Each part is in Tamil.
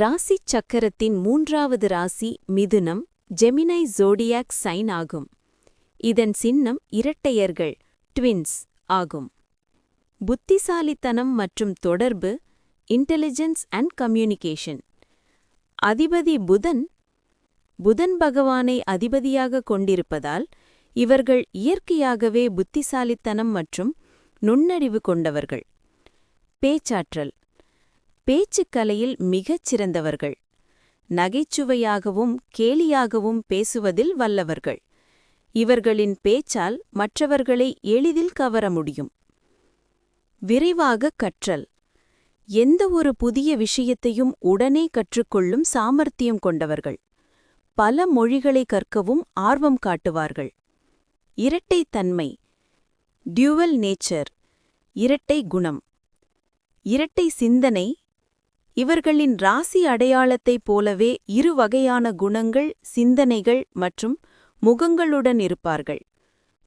ராசி சக்கரத்தின் மூன்றாவது ராசி மிதுனம் ஜெமினை ஜோடியாக் சைன் ஆகும். இதன் சின்னம் இரட்டையர்கள் ட்வின்ஸ் ஆகும். புத்திசாலித்தனம் மற்றும் தொடர்பு இன்டெலிஜென்ஸ் அண்ட் கம்யூனிகேஷன் அதிபதி புதன் புதன் பகவானை அதிபதியாக கொண்டிருப்பதால் இவர்கள் இயற்கையாகவே புத்திசாலித்தனம் மற்றும் நுண்ணறிவு கொண்டவர்கள். பேச்சாற்றல் பேச்சுக்கலையில் மிகச் சிறந்தவர்கள். நகைச்சுவையாகவும் கேலியாகவும் பேசுவதில் வல்லவர்கள். இவர்களின் பேச்சால் மற்றவர்களை எளிதில் கவர முடியும். விரைவாக கற்றல். எந்த ஒரு புதிய விஷயத்தையும் உடனே கற்றுக்கொள்ளும் சாமர்த்தியம் கொண்டவர்கள். பல மொழிகளை கற்கவும் ஆர்வம் காட்டுவார்கள். இரட்டைத்தன்மை. Dual nature. இரட்டை குணம். இரட்டை சிந்தனை இவர்களின் ராசி அடையாளத்தைப் போலவே இரு வகையான குணங்கள் சிந்தனைகள் மற்றும் முகங்களுடன் இருப்பார்கள்.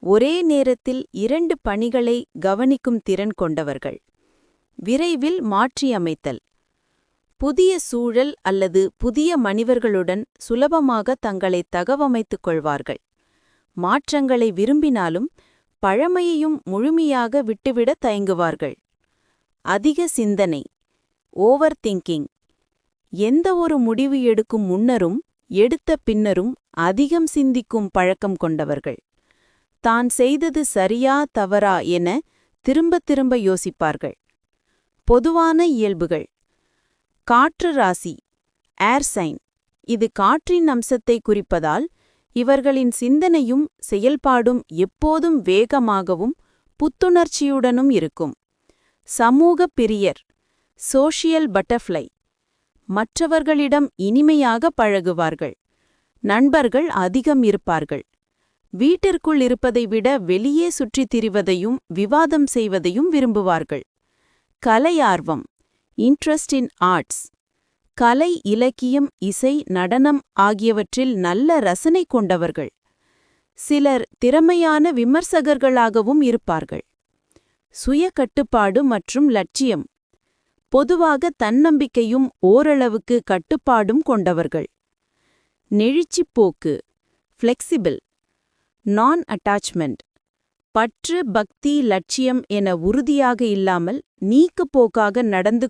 ஒரே நேரத்தில் இரண்டு பணிகளை கவனிக்கும் திறன் கொண்டவர்கள். விரைவில் மாற்றியமைத்தல் புதிய சூழல் அல்லது புதிய மனிதர்களுடன் சுலபமாக தங்களை தகவமைத்துக் கொள்வார்கள். மாற்றங்களை விரும்பினாலும் பழமையையும் முழுமையாக விட்டுவிட தயங்குவார்கள். அதிக சிந்தனை. ஓவர் திங்கிங் எந்த ஒரு முடிவு எடுக்கும் முன்னரும் எடுத்த பின்னரும் அதிகம் சிந்திக்கும் பழக்கம் கொண்டவர்கள். தான் செய்தது சரியா தவறா என திரும்ப திரும்ப யோசிப்பார்கள். பொதுவான இயல்புகள். காற்று ராசி. ஏர்சைன் இது காற்றின் அம்சத்தை குறிப்பதால் இவர்களின் சிந்தனையும் செயல்பாடும் எப்போதும் வேகமாகவும் புத்துணர்ச்சியுடனும் இருக்கும். சமூக பிரியர். Social butterfly. மற்றவர்களிடம் இனிமையாக பழகுவார்கள். நண்பர்கள் அதிகம் இருப்பார்கள். வீட்டிற்குள் இருப்பதை விட வெளியே சுற்றித் திரிவதையும் விவாதம் செய்வதையும் விரும்புவார்கள். கலையார்வம் இன்ட்ரெஸ்ட் இன் ஆர்ட்ஸ் கலை இலக்கியம் இசை நடனம் ஆகியவற்றில் நல்ல ரசனை கொண்டவர்கள். சிலர் திறமையான விமர்சகர்களாகவும் இருப்பார்கள். சுய கட்டுப்பாடு மற்றும் லட்சியம் பொதுவாக தன்னம்பிக்கையும் ஓரளவுக்கு கட்டுப்பாடும் கொண்டவர்கள். நெழிச்சிப்போக்கு ஃப்ளெக்சிபிள் நான் அட்டாச்மெண்ட் பற்று பக்தி லட்சியம் என உறுதியாக இல்லாமல் நீக்குப்போக்காக நடந்து